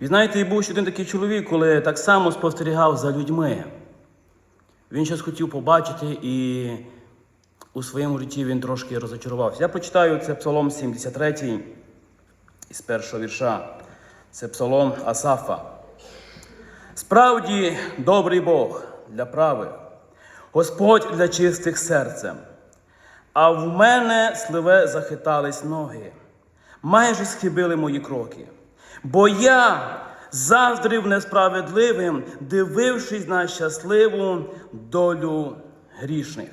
І знаєте, і був ще один такий чоловік, коли так само спостерігав за людьми. Він щось хотів побачити, і у своєму житті він трошки розочарувався. Я прочитаю це Псалом 73 із першого вірша. Це Псалом Асафа. Справді добрий Бог для правих, Господь для чистих серцем. А в мене сливе захитались ноги, майже схибили мої кроки. Бо я заздрив несправедливим, дивившись на щасливу долю грішних.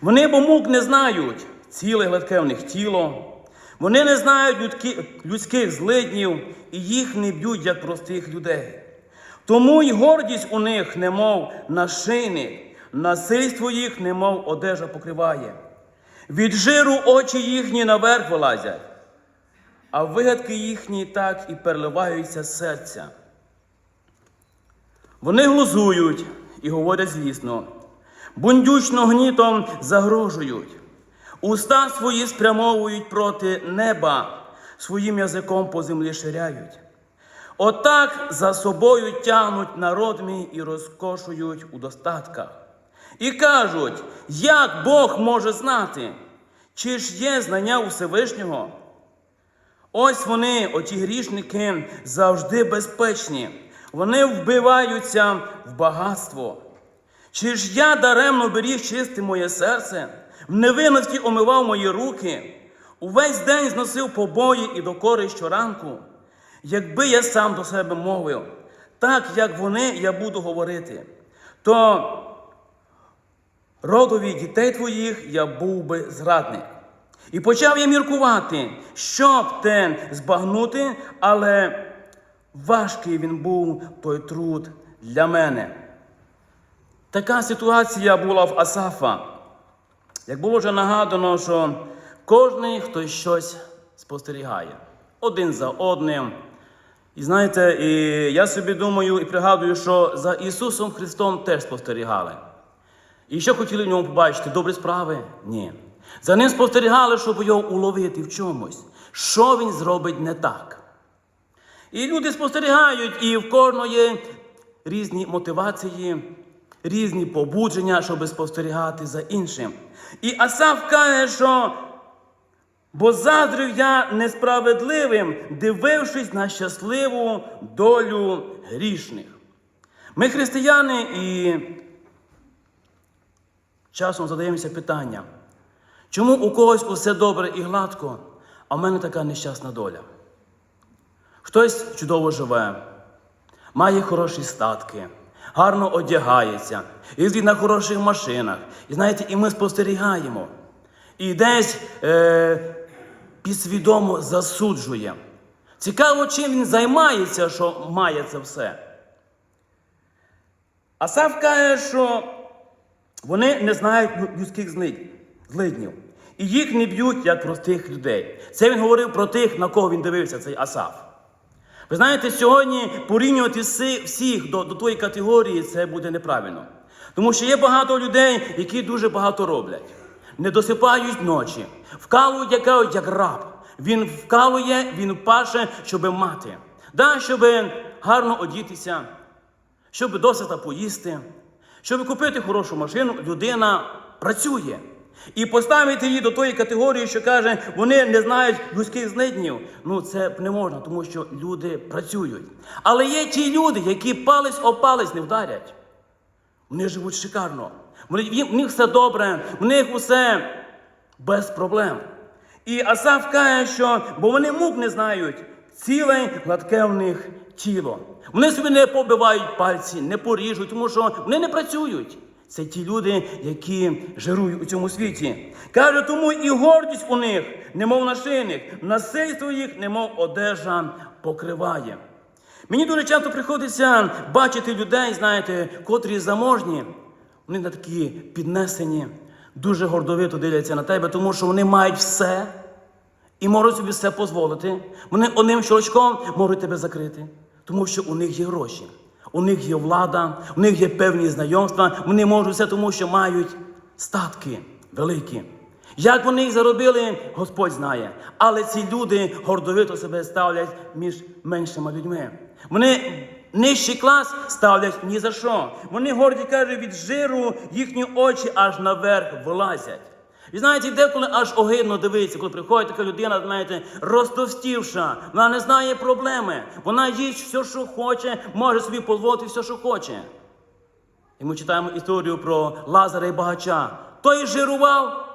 Вони бо не знають, ціле гладке в них тіло. Вони не знають людських злиднів і їх не б'ють, як простих людей. Тому й гордість у них, немов нашийник, насильство їх, немов одежа покриває. Від жиру очі їхні наверх вилазять, а вигадки їхні так і переливаються з серця. Вони глузують і говорять злісно, бундючно гнітом загрожують, уста свої спрямовують проти неба, своїм язиком по землі ширяють. Отак за собою тягнуть народ мій і розкошують у достатках. І кажуть, як Бог може знати, чи ж є знання у Всевишнього? Ось вони, оті грішники, завжди безпечні. Вони вбиваються в багатство. Чи ж я даремно беріг чисте моє серце, в невинності омивав мої руки, увесь день зносив побої і докори щоранку? Якби я сам до себе мовив, так як вони я буду говорити, то родові дітей твоїх я був би зрадник. І почав я міркувати, щоб те збагнути, але важкий він був той труд для мене. Така ситуація була в Асафа. Як було вже нагадано, що кожен хтось щось спостерігає один за одним. І знаєте, і я собі думаю і пригадую, що за Ісусом Христом теж спостерігали. І що хотіли в ньому побачити? Добрі справи? Ні. За ним спостерігали, щоб його уловити в чомусь, що він зробить не так. І люди спостерігають, і в кожного є різні мотивації, різні побудження, щоб спостерігати за іншим. І Асав каже, що бо заздрив я несправедливим, дивившись на щасливу долю грішних. Ми християни і часом задаємося питанням, чому у когось усе добре і гладко, а в мене така нещасна доля? Хтось чудово живе, має хороші статки, гарно одягається, їздить на хороших машинах. І знаєте, і ми спостерігаємо. І десь е, підсвідомо засуджує. Цікаво, чим він займається, що має це все. Асав каже, що вони не знають людських злид- злиднів. І їх не б'ють, як простих людей. Це він говорив про тих, на кого він дивився, цей Асав. Ви знаєте, сьогодні порівнювати всіх до, до тої категорії це буде неправильно. Тому що є багато людей, які дуже багато роблять. Не досипають ночі, вкалують, як як раб. Він вкалує, він паше, щоб мати. Да, щоб гарно одітися, щоб досита поїсти, щоб купити хорошу машину, людина працює. І поставити її до тої категорії, що каже, вони не знають людських злиднів. Ну це не можна, тому що люди працюють. Але є ті люди, які палець о палець не вдарять. Вони живуть шикарно. В них все добре, в них усе без проблем. І Асав каже, що бо вони мук не знають, ціле гладке в них тіло. Вони собі не побивають пальці, не поріжуть, тому що вони не працюють. Це ті люди, які жирують у цьому світі. Каже, тому і гордість у них, немов нашийник, насильство їх, немов одежа покриває. Мені дуже часто приходиться бачити людей, знаєте, котрі заможні, вони на такі піднесені, дуже гордовито дивляться на тебе, тому що вони мають все і можуть собі все дозволити. Вони одним щелчком можуть тебе закрити, тому що у них є гроші, у них є влада, у них є певні знайомства, вони можуть все тому, що мають статки великі. Як вони їх заробили, Господь знає. Але ці люди гордовито себе ставлять між меншими людьми. Вони нижчий клас ставлять ні за що. Вони горді кажуть, від жиру їхні очі аж наверх вилазять. І знаєте, деколи аж огидно дивитися, коли приходить така людина, знаєте, розтовстівша, вона не знає проблеми. Вона їсть все, що хоче, може собі дозволити все, що хоче. І ми читаємо історію про Лазара і багача. Той жирував,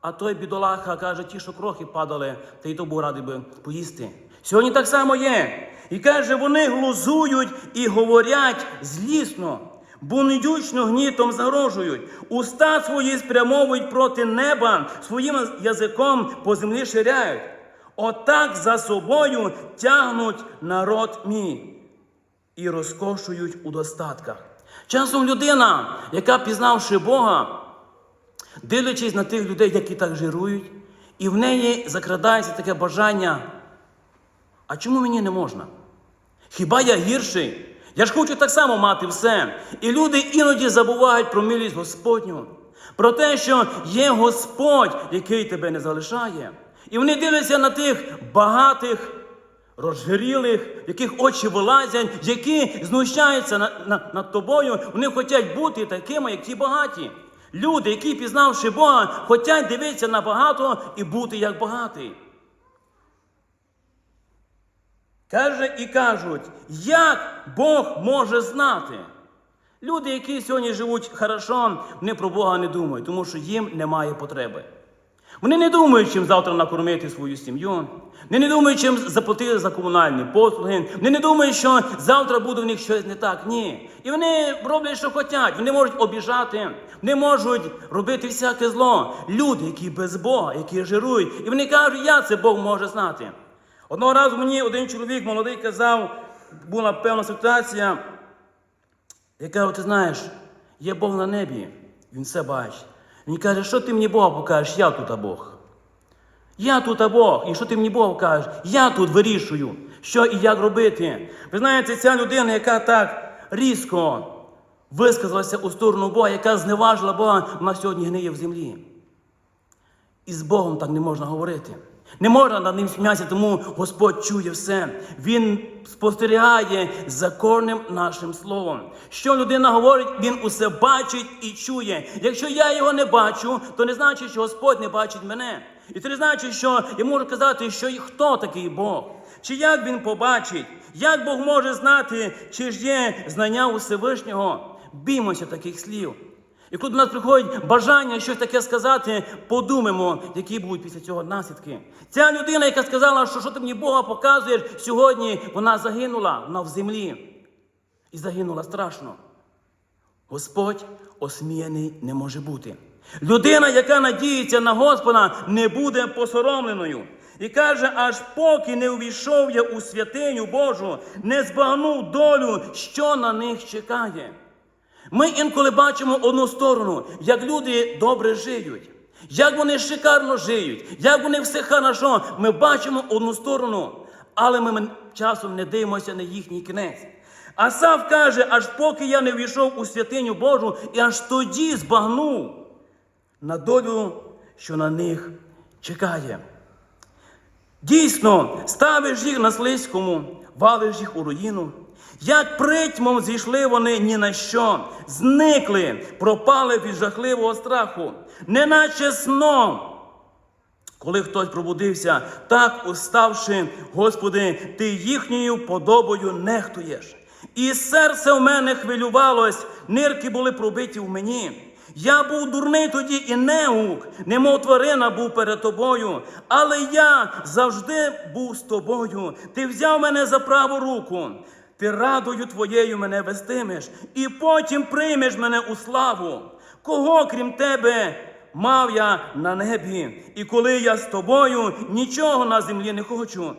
а той бідолаха каже, ті, що крохи падали, та й то був радий би поїсти. Сьогодні так само є. І каже, вони глузують і говорять злісно, бунидючно гнітом загрожують, уста свої спрямовують проти неба, своїм язиком по землі ширяють. Отак за собою тягнуть народ мій і розкошують у достатках. Часом людина, яка пізнавши Бога, дивлячись на тих людей, які так жирують, і в неї закрадається таке бажання. А чому мені не можна? Хіба я гірший? Я ж хочу так само мати все. І люди іноді забувають про милість Господню, про те, що є Господь, який тебе не залишає. І вони дивляться на тих багатих, розжирілих, яких очі вилазять, які знущаються на, на, над тобою. Вони хочуть бути такими, як ті багаті. Люди, які, пізнавши Бога, хочуть дивитися на багато і бути як багатий. Каже і кажуть, як Бог може знати. Люди, які сьогодні живуть хорошо, вони про Бога не думають, тому що їм немає потреби. Вони не думають, чим завтра накормити свою сім'ю. Вони не думають, чим заплатити за комунальні послуги. Вони не думають, що завтра буде в них щось не так. Ні. І вони роблять, що хочуть. Вони можуть обіжати, вони можуть робити всяке зло. Люди, які без Бога, які жирують. І вони кажуть, я це Бог може знати. Одного разу мені один чоловік молодий казав, була певна ситуація. Я кажу, ти знаєш, є Бог на небі, він все бачить. Він каже, що ти мені Бога покажеш, я тут а Бог. Я тут а Бог. І що ти мені Бог кажеш? Я тут вирішую, що і як робити. Ви знаєте, ця людина, яка так різко висказалася у сторону Бога, яка зневажила Бога, вона сьогодні гниє в землі. І з Богом так не можна говорити. Не можна над ним сміятися, тому Господь чує все. Він спостерігає за кожним нашим словом. Що людина говорить, він усе бачить і чує. Якщо я його не бачу, то не значить, що Господь не бачить мене. І це не значить, що я можу казати, що хто такий Бог, чи як він побачить, як Бог може знати, чи ж є знання у Всевишнього. Біймося таких слів. І коли до нас приходить бажання щось таке сказати, подумаємо, які будуть після цього наслідки. Ця людина, яка сказала, що що ти мені Бога показуєш сьогодні, вона загинула вона в землі. І загинула страшно. Господь осміяний не може бути. Людина, яка надіється на Господа, не буде посоромленою. І каже, аж поки не увійшов я у святиню Божу, не збагнув долю, що на них чекає. Ми інколи бачимо одну сторону, як люди добре жиють, як вони шикарно жиють, як вони все хорошо. Ми бачимо одну сторону, але ми часом не дивимося на їхній кінець. Асав каже, аж поки я не війшов у святиню Божу, і аж тоді збагнув на долю, що на них чекає. Дійсно, ставиш їх на слизькому, валиш їх у руїну. Як притьмом зійшли вони ні на що, зникли, пропали від жахливого страху, неначе сном. Коли хтось пробудився, так уставши, Господи, Ти їхньою подобою нехтуєш. І серце в мене хвилювалось, нирки були пробиті в мені. Я був дурний тоді і неук, немов тварина був перед тобою, але я завжди був з тобою. Ти взяв мене за праву руку. Ти радою твоєю мене вестимеш, і потім приймеш мене у славу. Кого, крім тебе, мав я на небі, і коли я з тобою, нічого на землі не хочу.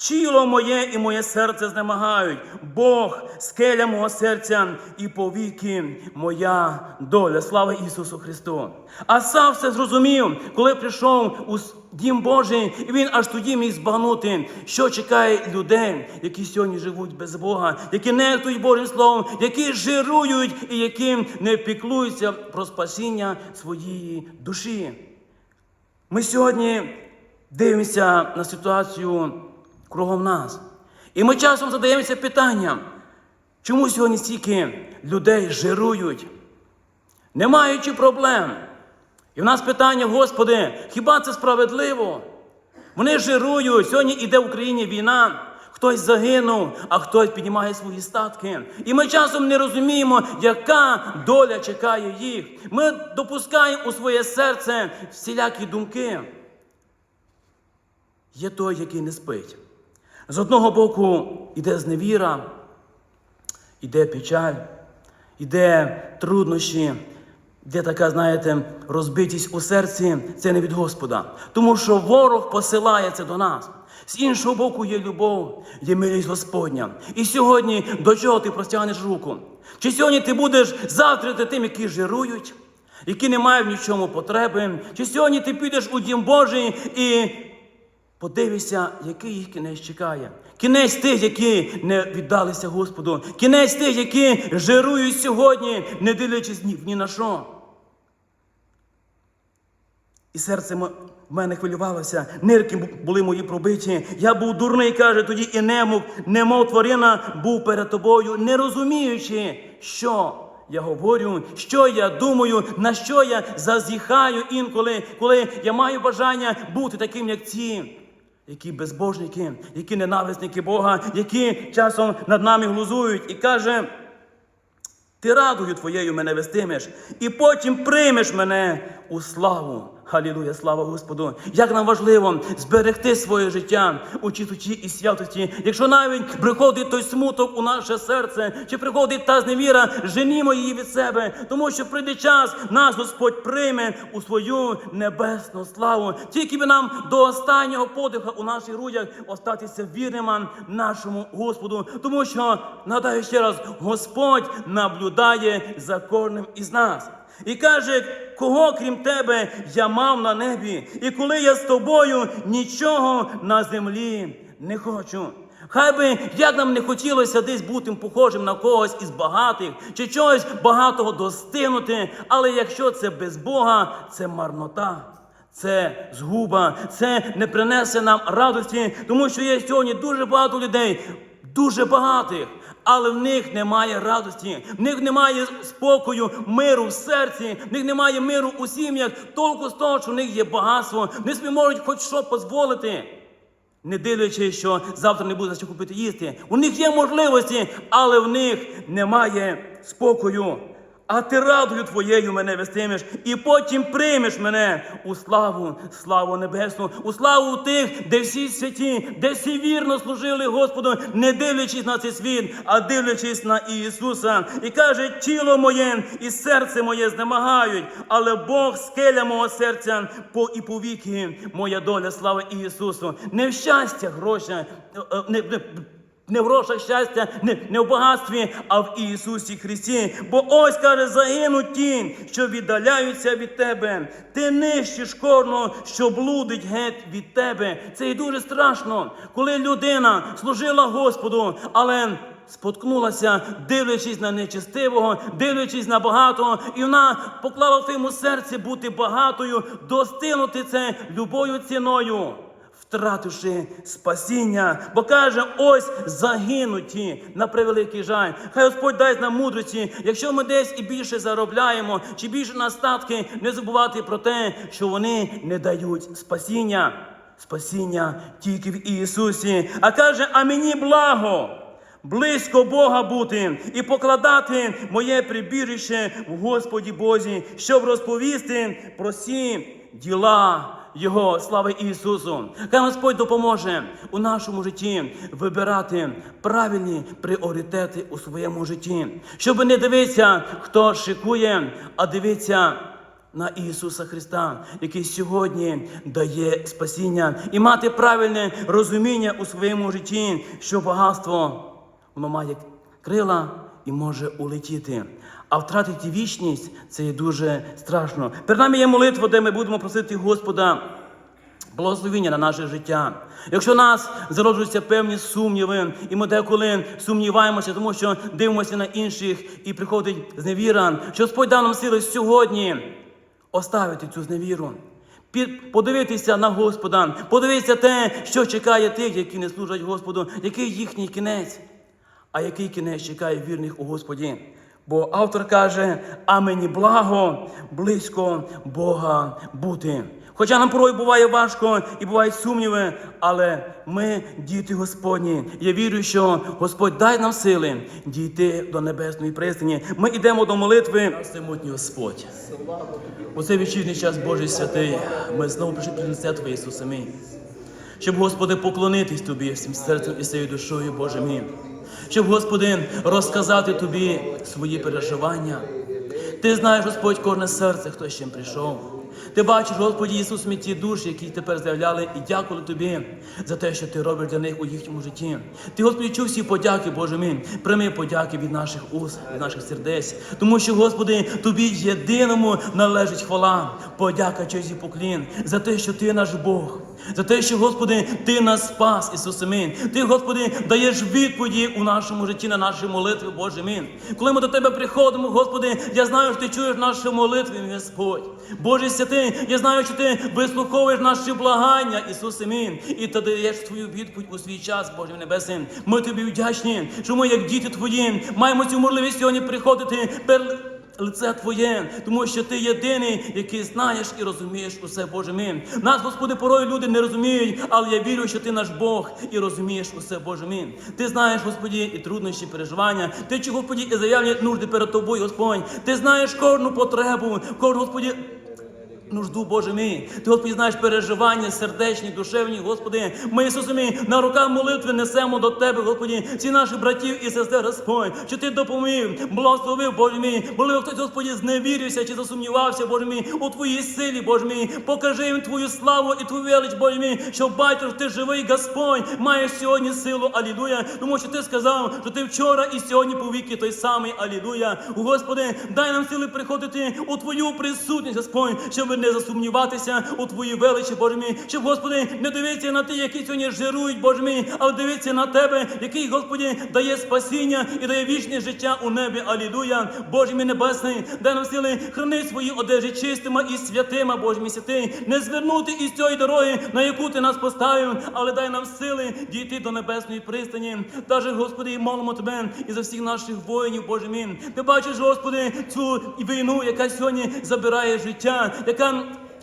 Тіло моє і моє серце знемагають, Бог, скеля мого серця і повіки моя доля. Слава Ісусу Христу! А сам все зрозумів, коли прийшов у дім Божий, і він аж тоді міг збагнути, що чекає людей, які сьогодні живуть без Бога, які нехтують Божим Словом, які жирують і які не піклуються про спасіння своєї душі. Ми сьогодні дивимося на ситуацію кругом нас. І ми часом задаємося питанням, чому сьогодні стільки людей жирують, не маючи проблем. І в нас питання, Господи, хіба це справедливо? Вони жирують, сьогодні іде в Україні війна, хтось загинув, а хтось піднімає свої статки. І ми часом не розуміємо, яка доля чекає їх. Ми допускаємо у своє серце всілякі думки. Є той, який не спить. З одного боку іде зневіра, іде печаль, іде труднощі, де така, знаєте, розбитість у серці це не від Господа. Тому що ворог посилає це до нас. З іншого боку є любов, є милість Господня. І сьогодні до чого ти простягнеш руку? Чи сьогодні ти будеш завтра тим, які жирують, які не мають в нічому потреби? Чи сьогодні ти підеш у дім Божий і подивишся, який їх кінець чекає? Кінець тих, які не віддалися Господу, кінець тих, які жирують сьогодні, не дивлячись ні на що. І серце в мене хвилювалося, нирки були мої пробиті. Я був дурний, каже тоді, і немов, немов тварина був перед тобою, не розуміючи, що я говорю, що я думаю, на що я зазіхаю інколи, коли я маю бажання бути таким, як ці. Які безбожники, які ненависники Бога, які часом над нами глузують, і каже, ти радою твоєю мене вестимеш, і потім приймеш мене у славу. Халілуя, слава Господу! Як нам важливо зберегти своє життя у чистоті і святості. Якщо навіть приходить той смуток у наше серце, чи приходить та зневіра, женімо її від себе, тому що прийде час, нас Господь прийме у свою небесну славу. Тільки би нам до останнього подиха у наших грудях остатися вірними нашому Господу, тому що нагадаю ще раз, Господь наблюдає за кожним із нас. І каже, кого крім тебе я мав на небі, і коли я з тобою нічого на землі не хочу. Хай би як нам не хотілося десь бути похожим на когось із багатих, чи чогось багатого достигнути, але якщо це без Бога, це марнота. Це згуба, це не принесе нам радості, тому що є сьогодні дуже багато людей, дуже багатих, але в них немає радості, в них немає спокою, миру в серці, в них немає миру у сім'ях, толку з того, що в них є багатство, не собі можуть хоч що дозволити. Не дивлячись, що завтра не буде за що купити їсти. У них є можливості, але в них немає спокою. А ти радою твоєю мене вестимеш, і потім приймеш мене у славу, славу небесну, у славу тих, де всі святі, де всі вірно служили Господу, не дивлячись на цей світ, а дивлячись на Ісуса. І каже, тіло моє і серце моє знемагають, але Бог скеля мого серця по і повіки, моя доля, слава Ісусу. Не в щастя, гроші, не, не, не в грошах щастя, не, не в багатстві, а в Ісусі Христі. Бо ось каже, загинуть ті, що віддаляються від тебе. Ти нищиш кожного, що блудить геть від тебе. Це і дуже страшно, коли людина служила Господу, але. Споткнулася, дивлячись на нечестивого, дивлячись на багатого, і вона поклала в своєму серці бути багатою, достигнути це любою ціною втративши спасіння, бо каже, ось загинуті на превеликий жаль. Хай Господь дасть нам мудрості, якщо ми десь і більше заробляємо, чи більше на статки, не забувати про те, що вони не дають спасіння. Спасіння тільки в Ісусі. А каже, а мені благо. Близько Бога бути і покладати моє прибіжище в Господі Бозі, щоб розповісти про всі діла Його. Слава Ісусу! Хай Господь допоможе у нашому житті вибирати правильні пріоритети у своєму житті, щоб не дивитися, хто шикує, а дивитися. На Ісуса Христа, який сьогодні дає спасіння, і мати правильне розуміння у своєму житті, що багатство воно має крила і може улетіти. А втратити вічність це є дуже страшно. Перед нами є молитва, де ми будемо просити Господа благословіння на наше життя. Якщо нас зароджуються певні сумніви, і ми деколи сумніваємося, тому що дивимося на інших і приходить зневіра, що Господь дав нам сили сьогодні оставити цю зневіру, подивитися на Господа, подивитися те, що чекає тих, які не служать Господу, який їхній кінець, а який кінець чекає вірних у Господі. Бо автор каже, а мені благо близько Бога бути. Хоча нам порой буває важко і бувають сумніви, але ми діти Господні. Я вірю, що Господь дай нам сили дійти до небесної пристані. Ми йдемо до молитви. Всемутній Господь. У цей вечірній час Божий святий, ми знову прийшли під лице Твоє мій. Щоб, Господи, поклонитись Тобі всім серцем і всією душою, Боже мій. Щоб, Господи, розказати Тобі свої переживання. Ти знаєш, Господь, кожне серце, хто з чим прийшов. Ти бачиш, Господі Ісус, ми ті душі, які тепер з'являли, і дякую Тобі за те, що Ти робиш для них у їхньому житті. Ти, Господи, чув всі подяки, Боже мій. Прийми подяки від наших уст, від наших сердець. Тому що, Господи, Тобі єдиному належить хвала, подяка, честь і поклін за те, що Ти наш Бог. За те, що, Господи, Ти нас спас, Ісусе мій. Ти, Господи, даєш відповіді у нашому житті на наші молитви, Боже мій. Коли ми до Тебе приходимо, Господи, я знаю, що Ти чуєш наші молитви, Господь. Боже святий, я знаю, що Ти вислуховуєш наші благання, Ісусе мій, і ти даєш Твою відповідь у свій час, Боже Небесний. Ми Тобі вдячні, що ми, як діти Твої, маємо цю можливість сьогодні приходити перед лице Твоє, тому що Ти єдиний, який знаєш і розумієш усе, Боже мій. Нас, Господи, порою люди не розуміють, але я вірю, що Ти наш Бог і розумієш усе, Боже мій. Ти знаєш, Господі, і труднощі, переживання. Ти, чи, Господі, і заявлені нужди перед Тобою, Господь. Ти знаєш кожну потребу, кожну, Господі, нужду, Боже мій. Ти, Господи, знаєш переживання сердечні, душевні, Господи. Ми, Ісусе мій, на руках молитви несемо до Тебе, Господи, всі наші братів і сестер, Господь, що Ти допомів, благословив, Боже мій. Можливо, хтось, Господи, зневірився чи засумнівався, Боже мій, у Твоїй силі, Боже мій. Покажи їм Твою славу і Твою велич, Боже мій, що бачиш, Ти живий Господь, маєш сьогодні силу, алілуя. Тому що Ти сказав, що Ти вчора і сьогодні повіки той самий, алілуя. Господи, дай нам сили приходити у Твою присутність, Господь, щоб не засумніватися у Твоїй величі, Боже мій, щоб, Господи, не дивитися на тих, які сьогодні жирують, Боже мій, але дивитися на Тебе, який, Господи, дає спасіння і дає вічне життя у небі. Алілуя. Боже мій небесний, дай нам сили храни свої одежі чистими і святими, Боже мій святий, не звернути із цієї дороги, на яку ти нас поставив, але дай нам сили дійти до небесної пристані. Даже, Господи, молимо Тебе і за всіх наших воїнів, Боже мій. Ти бачиш, Господи, цю війну, яка сьогодні забирає життя, яка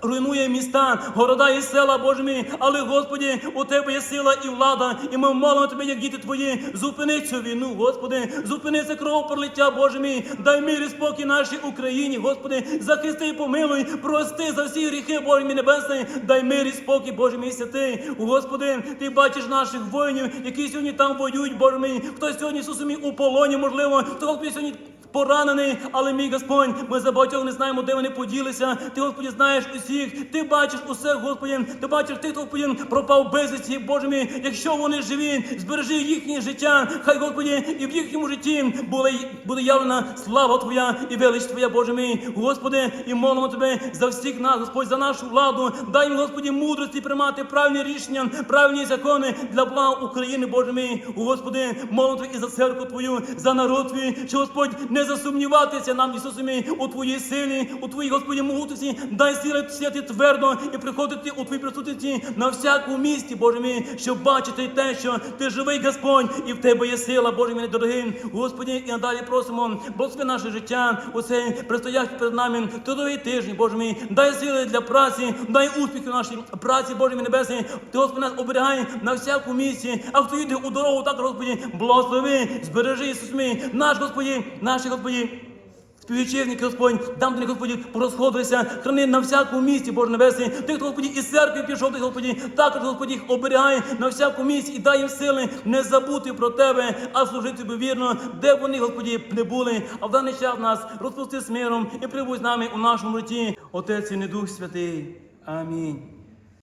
Руйнує міста, города і села, Боже мій, але Господі, у тебе є сила і влада, і ми молимо тебе, як діти твої, зупини цю війну, Господи, зупини це кровопролиття, Боже мій, дай мир і спокій нашій Україні, Господи, захисти і помилуй, прости за всі гріхи, Боже мій небесний, дай мир і спокій, Боже мій святий. Господи, ти бачиш наших воїнів, які сьогодні там воюють, Боже мій, хто сьогодні Ісус мій у полоні, можливо, хто Господи сьогодні. Поранений, але мій Господь, ми за багатьох не знаємо, де вони поділися. Ти, Господи, знаєш усіх, ти бачиш усе, Господи, ти бачиш тих, Господи, пропав безвісті, Боже мій, якщо вони живі, збережи їхнє життя. Хай, Господи, і в їхньому житті буде, буде явлена слава Твоя і велич Твоя, Боже мій. Господи, і молимо Тебе за всіх нас, Господь, за нашу владу. Дай, їм, Господи, мудрості приймати правильні рішення, правильні закони для блага України, Боже мій. Господи, молимо Тебе і за церкву Твою, за народ Твій, що Господь не засумніватися нам, Ісусе мій, у Твоїй силі, у Твоїй, Господі, могутності, дай сили сіяти твердо і приходити у Твоїй присутності на всякому місті, Боже мій, щоб бачити те, що Ти живий Господь, і в Тебе є сила, Боже мій дорогий. Господі, і надалі просимо, благослови наше життя, у цей предстоящий перед нами трудовий тиждень, Боже мій, дай сили для праці, дай успіхи в нашій праці, Боже мій небесний. Ти, Господи, нас оберігай на всякому місці, а хто йде у дорогу, так, Господі, благослови, збережи, Ісус мій, наш Господі, наші Господі. Співвечірники, Господь, дам тобі, Господі, порозходилися, храни на всякому місці, Боже Небесний. Ти, Господі, із церкви пішов, ти, Господі, також, Господі, їх оберігай на всякому місці і дай їм сили не забути про Тебе, а служити тобі вірно, де б вони, Господі, не були. А в даний час нас розпусти з миром і прибудь з нами у нашому житті. Отець і не Дух Святий. Амінь.